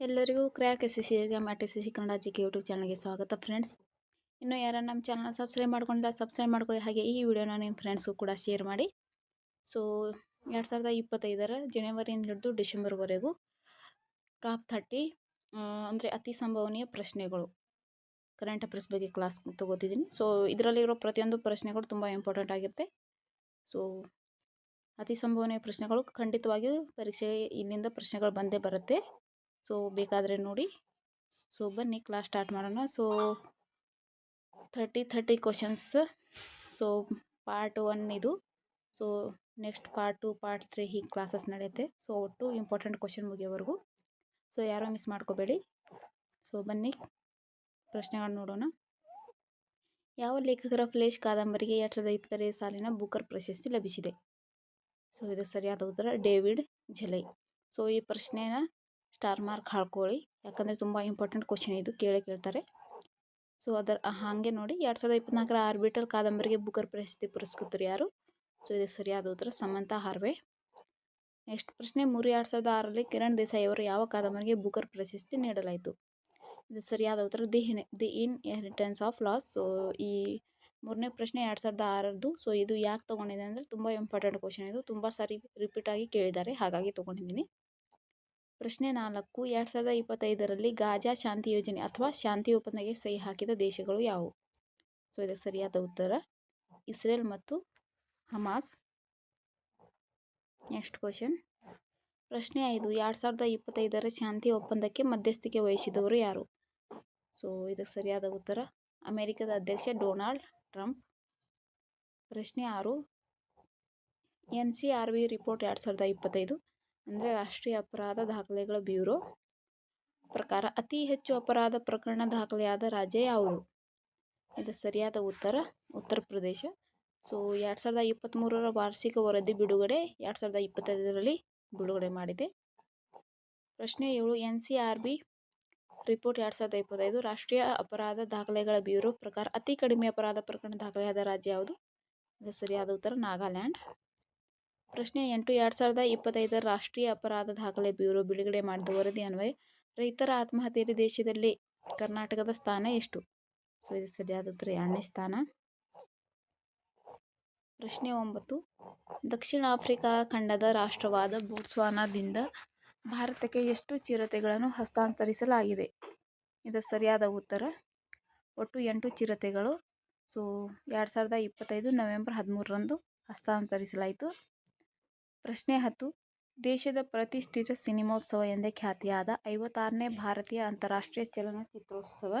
ಎಲ್ಲರಿಗೂ crack S C exam S C Kannada G K YouTube ಚಾನಲ್ಗೆ ಸ್ವಾಗತ friends. ಇನ್ನು ಯಾರು ನಮ್ಮ ಚಾನಲ್ನ ಸಬ್ಸ್ಕ್ರೈಬ್ ಮಾಡ್ಕೊಂಡಿಲ್ಲ ಸಬ್ಸ್ಕ್ರೈಬ್ ಮಾಡ್ಕೊಳ್ಳಿ, ಹಾಗೆ ಈ ವಿಡಿಯೋನ ನಿಮ್ಮ ಫ್ರೆಂಡ್ಸ್ಗೂ ಕೂಡ ಶೇರ್ ಮಾಡಿ. ಸೊ, ಎರಡು ಸಾವಿರದ ಇಪ್ಪತ್ತೈದರ ಜನವರಿಯಿಂದ ಹಿಡಿದು ಡಿಸೆಂಬರ್ವರೆಗೂ ಟಾಪ್ ಥರ್ಟಿ ಅಂದರೆ ಅತಿ ಸಂಭವನೀಯ ಪ್ರಶ್ನೆಗಳು. ಕರೆಂಟ್ ಅಫೇರ್ಸ್ ಬಗ್ಗೆ ಕ್ಲಾಸ್ ತೊಗೋತಿದ್ದೀನಿ. ಸೊ, ಇದರಲ್ಲಿರೋ ಪ್ರತಿಯೊಂದು ಪ್ರಶ್ನೆಗಳು ತುಂಬ ಇಂಪಾರ್ಟೆಂಟ್ ಆಗಿರುತ್ತೆ. ಸೊ, ಅತಿ ಸಂಭವನೀಯ ಪ್ರಶ್ನೆಗಳು ಖಂಡಿತವಾಗಿಯೂ ಪರೀಕ್ಷೆ ಇಲ್ಲಿಂದ ಪ್ರಶ್ನೆಗಳು ಬಂದೇ ಬರುತ್ತೆ. ಸೊ ಬೇಕಾದರೆ ನೋಡಿ. ಸೊ ಬನ್ನಿ ಕ್ಲಾಸ್ ಸ್ಟಾರ್ಟ್ ಮಾಡೋಣ. So thirty thirty questions so part one ಇದು. So next part two part three ಹೀಗೆ ಕ್ಲಾಸಸ್ ನಡೆಯುತ್ತೆ. ಸೊ ಒಟ್ಟು ಇಂಪಾರ್ಟೆಂಟ್ ಕ್ವಶನ್ ಮುಗಿಯೋವರೆಗೂ. ಸೊ ಯಾರೋ ಮಿಸ್ ಮಾಡ್ಕೋಬೇಡಿ. ಸೊ ಬನ್ನಿ. ಪ್ರಶ್ನೆಗಳನ್ನ ನೋಡೋಣ. ಯಾವ ಲೇಖಕರ ಫ್ಲೇಶ್ ಕಾದಂಬರಿಗೆ ಎರಡು ಸಾವಿರದ ಇಪ್ಪತ್ತನೇ ಸಾಲಿನ ಬುಕರ್ ಪ್ರಶಸ್ತಿ ಲಭಿಸಿದೆ? ಸೊ ಇದು ಸರಿಯಾದ ಉತ್ತರ. ಡೇವಿಡ್ ಝಲೈ. ಸೊ ಈ ಪ್ರಶ್ನೆನ ಸ್ಟಾರ್ ಮಾರ್ಕ್ ಹಾಕ್ಕೊಳ್ಳಿ ಯಾಕಂದರೆ ತುಂಬ ಇಂಪಾರ್ಟೆಂಟ್ ಕ್ವಶನ್ ಇದು, ಕೇಳೇ ಕೇಳ್ತಾರೆ. ಸೊ, ಅದರ ಹಾಗೆ ನೋಡಿ, ಎರಡು ಸಾವಿರದ ಇಪ್ಪತ್ನಾಲ್ಕರ ಆರ್ಬಿಟಲ್ ಕಾದಂಬರಿಗೆ ಬುಕರ್ ಪ್ರಶಸ್ತಿ ಪುರಸ್ಕೃತರು ಯಾರು? ಸೊ, ಇದು ಸರಿಯಾದ ಉತ್ತರ, ಸಮಂತ ಹಾರ್ವೆ. ನೆಕ್ಸ್ಟ್ ಪ್ರಶ್ನೆ ಮೂರು, ಎರಡು ಸಾವಿರದ ಆರರಲ್ಲಿ ಕಿರಣ್ ದೇಸಾಯಿ ಅವರು ಯಾವ ಕಾದಂಬರಿಗೆ ಬುಕರ್ ಪ್ರಶಸ್ತಿ ನೀಡಲಾಯಿತು? ಇದು ಸರಿಯಾದ ಉತ್ತರ, the in, the inheritance of loss. So, ಈ ಮೂರನೇ ಪ್ರಶ್ನೆ ಎರಡು ಸಾವಿರದ ಆರರದ್ದು. ಸೊ, ಇದು ಯಾಕೆ ತೊಗೊಂಡಿದೆ ಅಂದರೆ ತುಂಬ ಇಂಪಾರ್ಟೆಂಟ್ ಕ್ವಶನ್ ಇದು. ತುಂಬ ಸಾರಿ ರಿಪೀಟಾಗಿ ಕೇಳಿದ್ದಾರೆ, ಹಾಗಾಗಿ ತೊಗೊಂಡಿದ್ದೀನಿ. ಪ್ರಶ್ನೆ ನಾಲ್ಕು, ಎರಡು ಸಾವಿರದ ಇಪ್ಪತ್ತೈದರಲ್ಲಿ ಗಾಜಾ ಶಾಂತಿ ಯೋಜನೆ ಅಥವಾ ಶಾಂತಿ ಒಪ್ಪಂದಕ್ಕೆ ಸಹಿ ಹಾಕಿದ ದೇಶಗಳು ಯಾವುವು? ಸೊ, ಇದಕ್ಕೆ ಸರಿಯಾದ ಉತ್ತರ, ಇಸ್ರೇಲ್ ಮತ್ತು ಹಮಾಸ್. Next question. ಪ್ರಶ್ನೆ ಐದು, ಎರಡು ಸಾವಿರದ ಇಪ್ಪತ್ತೈದರ ಶಾಂತಿ ಒಪ್ಪಂದಕ್ಕೆ ಮಧ್ಯಸ್ಥಿಕೆ ವಹಿಸಿದವರು ಯಾರು? ಸೊ, ಇದಕ್ಕೆ ಸರಿಯಾದ ಉತ್ತರ, ಅಮೆರಿಕದ ಅಧ್ಯಕ್ಷ ಡೊನಾಲ್ಡ್ ಟ್ರಂಪ್. ಪ್ರಶ್ನೆ ಆರು N C R B report ಎರಡು ಸಾವಿರದ ಇಪ್ಪತ್ತೈದು. ಅಂದರೆ ರಾಷ್ಟ್ರೀಯ ಅಪರಾಧ ದಾಖಲೆಗಳ ಬ್ಯೂರೋ ಪ್ರಕಾರ ಅತಿ ಹೆಚ್ಚು ಅಪರಾಧ ಪ್ರಕರಣ ದಾಖಲೆಯಾದ ರಾಜ್ಯ ಯಾವುದು? ಇದು ಸರಿಯಾದ ಉತ್ತರ ಉತ್ತರ ಪ್ರದೇಶ. ಸೊ ಎರಡು ಸಾವಿರದ ಇಪ್ಪತ್ತ್ಮೂರರ ವಾರ್ಷಿಕ ವರದಿ ಬಿಡುಗಡೆ, ಎರಡು ಸಾವಿರದ ಇಪ್ಪತ್ತೈದರಲ್ಲಿ ಬಿಡುಗಡೆ ಮಾಡಿದೆ. ಪ್ರಶ್ನೆ ಏಳು, N C R B report ಎರಡು ಸಾವಿರದ ಇಪ್ಪತ್ತೈದು, ರಾಷ್ಟ್ರೀಯ ಅಪರಾಧ ದಾಖಲೆಗಳ ಬ್ಯೂರೋ ಪ್ರಕಾರ ಅತಿ ಕಡಿಮೆ ಅಪರಾಧ ಪ್ರಕರಣ ದಾಖಲೆಯಾದ ರಾಜ್ಯ ಯಾವುದು? ಇದು ಸರಿಯಾದ ಉತ್ತರ, ನಾಗಾಲ್ಯಾಂಡ್. ಪ್ರಶ್ನೆ ಎಂಟು ಎರಡು ಸಾವಿರದ ಇಪ್ಪತ್ತೈದರ ರಾಷ್ಟ್ರೀಯ ಅಪರಾಧ ದಾಖಲೆ ಬ್ಯೂರೋ ಬಿಡುಗಡೆ ಮಾಡಿದ ವರದಿ ಅನ್ವಯ, ರೈತರ ಆತ್ಮಹತ್ಯೆಯಲ್ಲಿ ದೇಶದಲ್ಲಿ ಕರ್ನಾಟಕದ ಸ್ಥಾನ ಎಷ್ಟು? ಸೊ ಇದು ಸರಿಯಾದ ಉತ್ತರ ಎರಡನೇ ಸ್ಥಾನ. ಪ್ರಶ್ನೆ ಒಂಬತ್ತು, ದಕ್ಷಿಣ ಆಫ್ರಿಕಾ ಖಂಡದ ರಾಷ್ಟ್ರವಾದ ಬೋಟ್ಸ್ವಾನಾದಿಂದ ಭಾರತಕ್ಕೆ ಎಷ್ಟು ಚಿರತೆಗಳನ್ನು ಹಸ್ತಾಂತರಿಸಲಾಗಿದೆ? ಇದು ಸರಿಯಾದ ಉತ್ತರ. ಒಟ್ಟು ಎಂಟು ಚಿರತೆಗಳು. ಸೊ ಎರಡು ಸಾವಿರದ ಇಪ್ಪತ್ತೈದು ನವೆಂಬರ್ ಹದಿಮೂರರಂದು ಹಸ್ತಾಂತರಿಸಲಾಯಿತು. ಪ್ರಶ್ನೆ ಹತ್ತು. ದೇಶದ ಪ್ರತಿಷ್ಠಿತ ಸಿನಿಮೋತ್ಸವ ಎಂದೇ ಖ್ಯಾತಿಯಾದ ಐವತ್ತಾರನೇ ಭಾರತೀಯ ಅಂತಾರಾಷ್ಟ್ರೀಯ ಚಲನಚಿತ್ರೋತ್ಸವ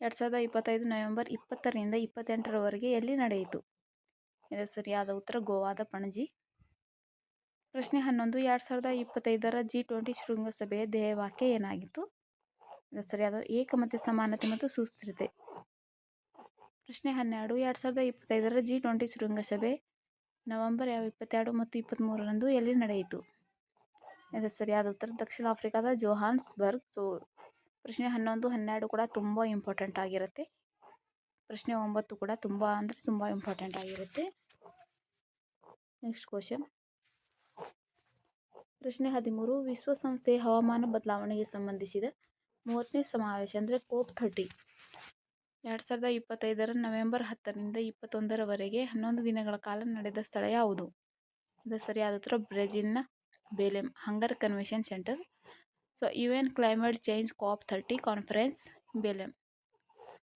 ಎರಡು ಸಾವಿರದ ಇಪ್ಪತ್ತೈದು ನವೆಂಬರ್ ಇಪ್ಪತ್ತರಿಂದ ಇಪ್ಪತ್ತೆಂಟರವರೆಗೆ ಎಲ್ಲಿ ನಡೆಯಿತು? ಇದರ ಸರಿಯಾದ ಉತ್ತರ ಗೋವಾದ ಪಣಜಿ. ಪ್ರಶ್ನೆ ಹನ್ನೊಂದು. ಎರಡು ಸಾವಿರದ ಇಪ್ಪತ್ತೈದರ ಜಿ ಟ್ವೆಂಟಿ ಶೃಂಗಸಭೆಯ ಧ್ಯೇಯವಾಕ್ಯ ಏನಾಗಿತ್ತು? ಇದರ ಸರಿಯಾದ ಏಕಮತ ಸಮಾನತೆ ಮತ್ತು ಸುಸ್ಥಿರತೆ. ಪ್ರಶ್ನೆ ಹನ್ನೆರಡು. ಎರಡು ಸಾವಿರದ ಇಪ್ಪತ್ತೈದರ ಜಿ ಟ್ವೆಂಟಿ ಶೃಂಗಸಭೆ ನವೆಂಬರ್ ಇಪ್ಪತ್ತೆರಡು ಮತ್ತು ಇಪ್ಪತ್ತ್ಮೂರರಂದು ಎಲ್ಲಿ ನಡೆಯಿತು? ಇದು ಸರಿಯಾದ ಉತ್ತರ ದಕ್ಷಿಣ ಆಫ್ರಿಕಾದ ಜೋಹಾನ್ಸ್ಬರ್ಗ್. ಸೊ, ಪ್ರಶ್ನೆ ಹನ್ನೊಂದು, ಹನ್ನೆರಡು ಕೂಡ ತುಂಬ ಇಂಪಾರ್ಟೆಂಟ್ ಆಗಿರುತ್ತೆ. ಪ್ರಶ್ನೆ ಒಂಬತ್ತು ಕೂಡ ತುಂಬ ಅಂದರೆ ತುಂಬ ಇಂಪಾರ್ಟೆಂಟ್ ಆಗಿರುತ್ತೆ. ನೆಕ್ಸ್ಟ್ ಕ್ವಶನ್ ಪ್ರಶ್ನೆ ಹದಿಮೂರು, ವಿಶ್ವಸಂಸ್ಥೆಯ ಹವಾಮಾನ ಬದಲಾವಣೆಗೆ ಸಂಬಂಧಿಸಿದ ಮೂವತ್ತನೇ ಸಮಾವೇಶ ಅಂದರೆ ಕೋಪ್ ಥರ್ಟಿ ಎರಡು ಸಾವಿರದ ಇಪ್ಪತ್ತೈದರ ನವೆಂಬರ್ ಹತ್ತರಿಂದ ಇಪ್ಪತ್ತೊಂದರವರೆಗೆ ಹನ್ನೊಂದು ದಿನಗಳ ಕಾಲ ನಡೆದ ಸ್ಥಳ ಯಾವುದು? ಇದು ಸರಿಯಾದ ಉತ್ತರ, ಬ್ರೆಜಿಲ್ನ Belem hangar convention centre. So U N climate change COP thirty conference Belem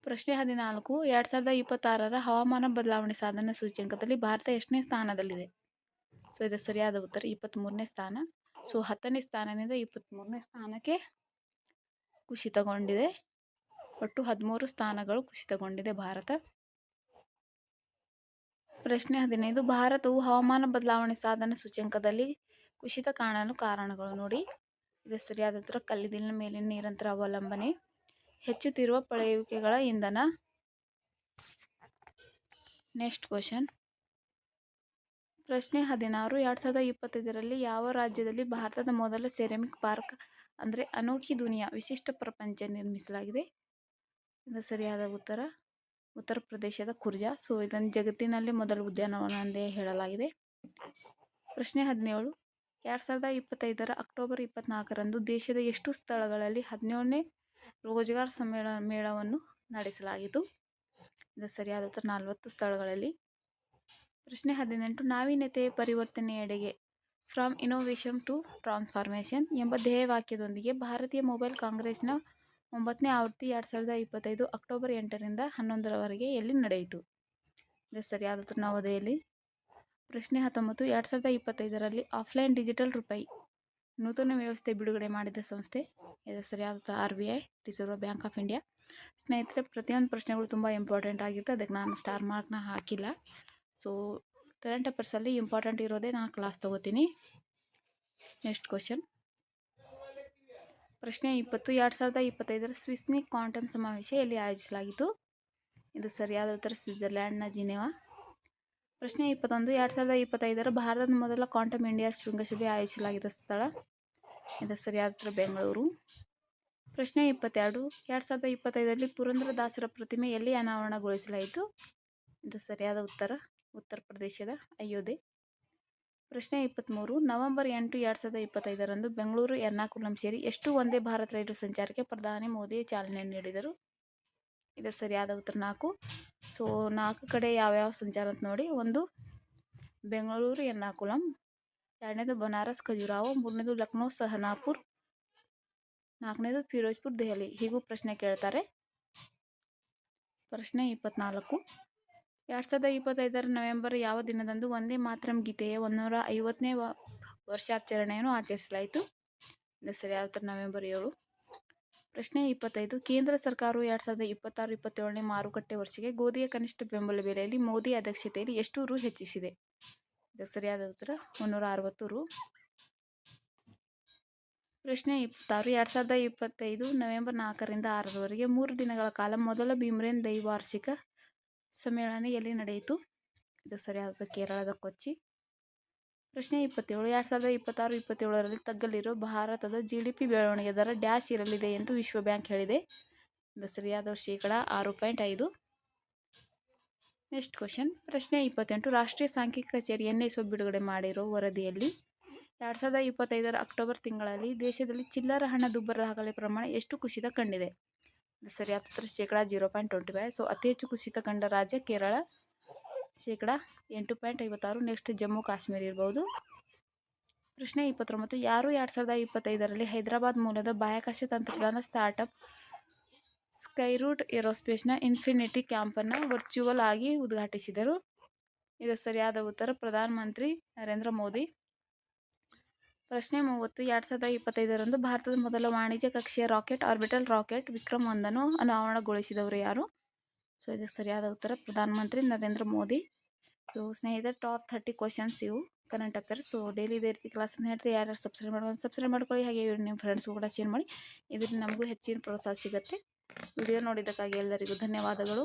ಪ್ರಶ್ನೆ ಹದಿನಾಲ್ಕು, ಎರಡು ಸಾವಿರದ ಇಪ್ಪತ್ತಾರರ ಹವಾಮಾನ ಬದಲಾವಣೆ ಸಾಧನ ಸೂಚ್ಯಂಕದಲ್ಲಿ ಭಾರತ ಎಷ್ಟನೇ ಸ್ಥಾನದಲ್ಲಿದೆ? ಸೊ, ಇದು ಸರಿಯಾದ ಉತ್ತರ ಇಪ್ಪತ್ತ್ಮೂರನೇ ಸ್ಥಾನ. ಸೊ, ಹತ್ತನೇ ಸ್ಥಾನದಿಂದ ಇಪ್ಪತ್ತ್ಮೂರನೇ ಸ್ಥಾನಕ್ಕೆ ಕುಸಿತಗೊಂಡಿದೆ. ಒಟ್ಟು ಹದಿಮೂರು ಸ್ಥಾನಗಳು ಕುಸಿತಗೊಂಡಿದೆ ಭಾರತ. ಪ್ರಶ್ನೆ ಹದಿನೈದು, ಭಾರತವು ಹವಾಮಾನ ಬದಲಾವಣೆ ಸಾಧನ ಸೂಚ್ಯಂಕದಲ್ಲಿ ಕುಸಿತ ಕಾಣಲು ಕಾರಣಗಳು ನೋಡಿ. ಇದು ಸರಿಯಾದ ಉತ್ತರ. ಕಲ್ಲಿದ್ದಲಿನ ಮೇಲಿನ ನಿರಂತರ ಅವಲಂಬನೆ. ಹೆಚ್ಚುತ್ತಿರುವ ಪಳೆಯುವಿಕೆಗಳ ಇಂಧನ. ನೆಕ್ಸ್ಟ್ ಕ್ವಶನ್ ಪ್ರಶ್ನೆ ಹದಿನಾರು, ಎರಡು ಸಾವಿರದ ಇಪ್ಪತ್ತೈದರಲ್ಲಿ ಯಾವ ರಾಜ್ಯದಲ್ಲಿ ಭಾರತದ ಮೊದಲ ಸೆರೆಮಿಕ್ ಪಾರ್ಕ್ ಅಂದರೆ ಅನೋಖಿ ದುನಿಯಾ ವಿಶಿಷ್ಟ ಪ್ರಪಂಚ ನಿರ್ಮಿಸಲಾಗಿದೆ? ಇದು ಸರಿಯಾದ ಉತ್ತರ. ಉತ್ತರ ಪ್ರದೇಶದ ಕುರ್ಜಾ. ಸೊ ಇದನ್ನು ಜಗತ್ತಿನಲ್ಲಿ ಮೊದಲ ಉದ್ಯಾನವನ ಎಂದೇ ಹೇಳಲಾಗಿದೆ. ಪ್ರಶ್ನೆ ಹದಿನೇಳು. ಎರಡು ಸಾವಿರದ ಇಪ್ಪತ್ತೈದರ ಅಕ್ಟೋಬರ್ ಇಪ್ಪತ್ನಾಲ್ಕರಂದು ದೇಶದ ಎಷ್ಟು ಸ್ಥಳಗಳಲ್ಲಿ ಹದಿನೇಳನೇ ರೋಜ್ಗಾರ್ ಸಮ್ಮೇಳ, ಮೇಳವನ್ನು ನಡೆಸಲಾಯಿತು ಇದು ಸರಿಯಾದ ಉತ್ತರ. ನಲವತ್ತು ಸ್ಥಳಗಳಲ್ಲಿ. ಪ್ರಶ್ನೆ ಹದಿನೆಂಟು. ನಾವೀನ್ಯತೆ ಪರಿವರ್ತನೆಯೆಡೆಗೆ ಫ್ರಮ್ ಇನೋವೇಷನ್ ಟು ಟ್ರಾನ್ಸ್ಫಾರ್ಮೇಷನ್ ಎಂಬ ಧ್ಯೇಯವಾಕ್ಯದೊಂದಿಗೆ ಭಾರತೀಯ ಮೊಬೈಲ್ ಕಾಂಗ್ರೆಸ್ನ ಒಂಬತ್ತನೇ ಆವೃತ್ತಿ ಎರಡು ಸಾವಿರದ ಇಪ್ಪತ್ತೈದು ಅಕ್ಟೋಬರ್ ಎಂಟರಿಂದ ಹನ್ನೊಂದರವರೆಗೆ ಎಲ್ಲಿ ನಡೆಯಿತು? ಇದು ಸರಿಯಾದ ನವದೆಹಲಿ ಪ್ರಶ್ನೆ ಹತ್ತೊಂಬತ್ತು, ಎರಡು ಸಾವಿರದ ಇಪ್ಪತ್ತೈದರಲ್ಲಿ ಆಫ್ಲೈನ್ ಡಿಜಿಟಲ್ ರೂಪಾಯಿ ನೂತನ ವ್ಯವಸ್ಥೆ ಬಿಡುಗಡೆ ಮಾಡಿದ ಸಂಸ್ಥೆ, ಇದು ಸರಿಯಾದ R B I, reserve bank of India. ಸ್ನೇಹಿತರೆ, ಪ್ರತಿಯೊಂದು ಪ್ರಶ್ನೆಗಳು ತುಂಬ ಇಂಪಾರ್ಟೆಂಟ್ ಆಗಿರುತ್ತೆ, ಅದಕ್ಕೆ ನಾನು ಸ್ಟಾರ್ ಮಾರ್ಕ್ನ ಹಾಕಿಲ್ಲ. ಸೊ ಕರೆಂಟ್ ಅಫೇರ್ಸಲ್ಲಿ ಇಂಪಾರ್ಟೆಂಟ್ ಇರೋದೇ ನಾನು ಕ್ಲಾಸ್ ತೊಗೋತೀನಿ. ನೆಕ್ಸ್ಟ್ ಕ್ವಶನ್ ಪ್ರಶ್ನೆ ಇಪ್ಪತ್ತು, ಎರಡು ಸಾವಿರದ ಇಪ್ಪತ್ತೈದರ ಸ್ವಿಸ್ನಿಕ್ ಕ್ವಾಂಟಮ್ ಸಮಾವೇಶ ಎಲ್ಲಿ ಆಯೋಜಿಸಲಾಗಿತ್ತು? ಇದು ಸರಿಯಾದ ಉತ್ತರ ಸ್ವಿಟ್ಜರ್ಲ್ಯಾಂಡ್ನ ಜಿನೆವಾ. ಪ್ರಶ್ನೆ ಇಪ್ಪತ್ತೊಂದು, ಎರಡು ಸಾವಿರದ ಇಪ್ಪತ್ತೈದರ ಭಾರತದ ಮೊದಲ ಕ್ವಾಂಟಮ್ ಇಂಡಿಯಾ ಶೃಂಗಸಭೆ ಆಯೋಜಿಸಲಾಗಿದ್ದ ಸ್ಥಳ? ಇದು ಸರಿಯಾದ ಉತ್ತರ, ಬೆಂಗಳೂರು. ಪ್ರಶ್ನೆ ಇಪ್ಪತ್ತೆರಡು, ಎರಡು ಸಾವಿರದ ಇಪ್ಪತ್ತೈದರಲ್ಲಿ ಪುರಂದರದಾಸರ ಪ್ರತಿಮೆ ಎಲ್ಲಿ ಅನಾವರಣಗೊಳಿಸಲಾಯಿತು? ಇದು ಸರಿಯಾದ ಉತ್ತರ ಉತ್ತರ ಪ್ರದೇಶದ ಅಯೋಧ್ಯೆ. ಪ್ರಶ್ನೆ ಇಪ್ಪತ್ತ್ಮೂರು ನವೆಂಬರ್ ಎಂಟು ಎರಡು ಸಾವಿರದ ಇಪ್ಪತ್ತೈದರಂದು ಬೆಂಗಳೂರು, ಎರ್ನಾಕುಲಂ ಸೇರಿ ಎಷ್ಟು ಒಂದೇ ಭಾರತ್ ರೈಲು ಸಂಚಾರಕ್ಕೆ ಪ್ರಧಾನಿ ಮೋದಿ ಚಾಲನೆ ನೀಡಿದರು? ಇದು ಸರಿಯಾದ ಉತ್ತರ ನಾಲ್ಕು. ಸೊ, ನಾಲ್ಕು ಕಡೆ ಯಾವ್ಯಾವ ಸಂಚಾರ ಅಂತ ನೋಡಿ. ಒಂದು, ಬೆಂಗಳೂರು, ಎರ್ನಾಕುಲಂ, ಎರಡನೇದು ಬನಾರಸ್ ಖಜುರಾವೋ ಮೂರನೇದು ಲಕ್ನೋ, ಸಹನಾಪುರ್, ನಾಲ್ಕನೇದು ಫಿರೋಜ್ಪುರ್, ದೆಹಲಿ. ಹೀಗೂ ಪ್ರಶ್ನೆ ಕೇಳ್ತಾರೆ. ಪ್ರಶ್ನೆ ಇಪ್ಪತ್ನಾಲ್ಕು. ಎರಡು ಸಾವಿರದ ಇಪ್ಪತ್ತೈದರ ನವೆಂಬರ್ ಯಾವ ದಿನದಂದು ಒಂದೇ ಮಾತರಂ ಗೀತೆಯ ಒಂದೂರ ಐವತ್ತನೇ ವರ್ಷಾಚರಣೆಯನ್ನು ಆಚರಿಸಲಾಯಿತು. ಸರಿ ಸರಿಯಾದ ಉತ್ತರ ನವೆಂಬರ್ ಏಳು. ಪ್ರಶ್ನೆ ಇಪ್ಪತ್ತೈದು. ಕೇಂದ್ರ ಸರ್ಕಾರವು ಎರಡು ಸಾವಿರದ ಇಪ್ಪತ್ತಾರು, ಇಪ್ಪತ್ತೇಳನೇ ಮಾರುಕಟ್ಟೆ ವರ್ಷಕ್ಕೆ ಗೋಧಿಯ ಕನಿಷ್ಠ ಬೆಂಬಲ ಬೆಲೆಯಲ್ಲಿ ಮೋದಿ ಅಧ್ಯಕ್ಷತೆಯಲ್ಲಿ ಎಷ್ಟು ರು ಹೆಚ್ಚಿಸಿದೆ? ಇದು ಸರಿಯಾದ ಉತ್ತರ ಮುನ್ನೂರ ಅರವತ್ತು ರು. ಪ್ರಶ್ನೆ ಇಪ್ಪತ್ತಾರು. ಎರಡು ಸಾವಿರದ ಇಪ್ಪತ್ತೈದು ನವೆಂಬರ್ ನಾಲ್ಕರಿಂದ ಆರರವರೆಗೆ ಮೂರು ದಿನಗಳ ಕಾಲ ಮೊದಲ ಭೀಮ್ರೇನ್ ದೈವಾರ್ಷಿಕ ಸಮ್ಮೇಳನ ಎಲ್ಲಿ ನಡೆಯಿತು? ಇದು ಸರಿಯಾದ ಕೇರಳದ ಕೊಚ್ಚಿ. ಪ್ರಶ್ನೆ ಇಪ್ಪತ್ತೇಳು, ಎರಡು ಸಾವಿರದ ಇಪ್ಪತ್ತಾರು, ಇಪ್ಪತ್ತೇಳರಲ್ಲಿ ತಗ್ಗಲಿರೋ ಭಾರತದ ಜಿ ಡಿ ಪಿ ಬೆಳವಣಿಗೆ ದರ ಡ್ಯಾಶ್ ಇರಲಿದೆ ಎಂದು ವಿಶ್ವ ಬ್ಯಾಂಕ್ ಹೇಳಿದೆ. ಇದು ಸರಿಯಾದ ಶೇಕಡ ಆರು ಪಾಯಿಂಟ್ ಐದು. Next question. ಪ್ರಶ್ನೆ ಇಪ್ಪತ್ತೆಂಟು, ರಾಷ್ಟ್ರೀಯ ಸಾಂಖ್ಯಿಕ ಕಚೇರಿ ಎನ್ ಎಸ್ ಬಿಡುಗಡೆ ಮಾಡಿರೋ ವರದಿಯಲ್ಲಿ ಎರಡು ಸಾವಿರದ ಇಪ್ಪತ್ತೈದರ ಅಕ್ಟೋಬರ್ ತಿಂಗಳಲ್ಲಿ ದೇಶದಲ್ಲಿ ಚಿಲ್ಲರೆ ಹಣದುಬ್ಬರ ದಾಖಲೆ ಪ್ರಮಾಣ ಎಷ್ಟು ಕುಸಿತ ಕಂಡಿದೆ? ಸರಿಯಾದ ಶೇಕಡ zero point twenty five. So, ಅತಿ ಹೆಚ್ಚು ಕುಸಿತ ಕಂಡ ರಾಜ್ಯ ಕೇರಳ. ಶೇಕಡ ಎಂಟು ಪಾಯಿಂಟ್ ಐವತ್ತಾರು. ನೆಕ್ಸ್ಟ್ ಜಮ್ಮು ಕಾಶ್ಮೀರ ಇರ್ಬೋದು. ಪ್ರಶ್ನೆ ಇಪ್ಪತ್ತೊಂಬತ್ತು. ಯಾರು ಎರಡು ಸಾವಿರದ ಇಪ್ಪತ್ತೈದರಲ್ಲಿ ಹೈದರಾಬಾದ್ ಮೂಲದ ಬಾಹ್ಯಾಕಾಶ ತಂತ್ರಜ್ಞಾನ ಸ್ಟಾರ್ಟಪ್ ಸ್ಕೈರೂಟ್ ಏರೋಸ್ಪೇಸ್ನ ಇನ್ಫಿನಿಟಿ ಕ್ಯಾಂಪನ್ನು ವರ್ಚುವಲ್ ಆಗಿ ಉದ್ಘಾಟಿಸಿದರು? ಇದು ಸರಿಯಾದ ಉತ್ತರ. ಪ್ರಧಾನಮಂತ್ರಿ ನರೇಂದ್ರ ಮೋದಿ. ಪ್ರಶ್ನೆ ಮೂವತ್ತು, ಎರಡು ಸಾವಿರದ ಇಪ್ಪತ್ತೈದರಂದು ಭಾರತದ ಮೊದಲ ವಾಣಿಜ್ಯ ಕಕ್ಷೆಯ ರಾಕೆಟ್, ಆರ್ಬಿಟಲ್ ರಾಕೆಟ್ ವಿಕ್ರಮ್ ಒಂದನ್ನು ಅನಾವರಣಗೊಳಿಸಿದವರು ಯಾರು? ಸೊ, ಇದಕ್ಕೆ ಸರಿಯಾದ ಉತ್ತರ ಪ್ರಧಾನಮಂತ್ರಿ ನರೇಂದ್ರ ಮೋದಿ. ಸೊ, ಸ್ನೇಹಿತರೆ, ಟಾಪ್ ಥರ್ಟಿ ಕ್ವಶನ್ಸ್ ಇವು ಕರೆಂಟ್ ಅಫೇರ್ಸ್ ಸೊ, ಡೈಲಿ ಇದೇ ರೀತಿ ಕ್ಲಾಸನ್ನು ಹೇಳ್ತಾರೆ ಯಾರ್ಯಾರು ಸಬ್ಸ್ಕ್ರೈಬ್ ಮಾಡ್ಕೊಂಡು ಸಬ್ಸ್ಕ್ರೈಬ್ ಮಾಡ್ಕೊಳ್ಳಿ. ಹಾಗೆ ನಿಮ್ಮ ಫ್ರೆಂಡ್ಸ್ ಕೂಡ ಶೇರ್ ಮಾಡಿ. ಇದರಿಂದ ನಮಗೂ ಹೆಚ್ಚಿನ ಪ್ರೋತ್ಸಾಹ ಸಿಗುತ್ತೆ. ವಿಡಿಯೋ ನೋಡಿದ್ದಕ್ಕಾಗಿ ಎಲ್ಲರಿಗೂ ಧನ್ಯವಾದಗಳು.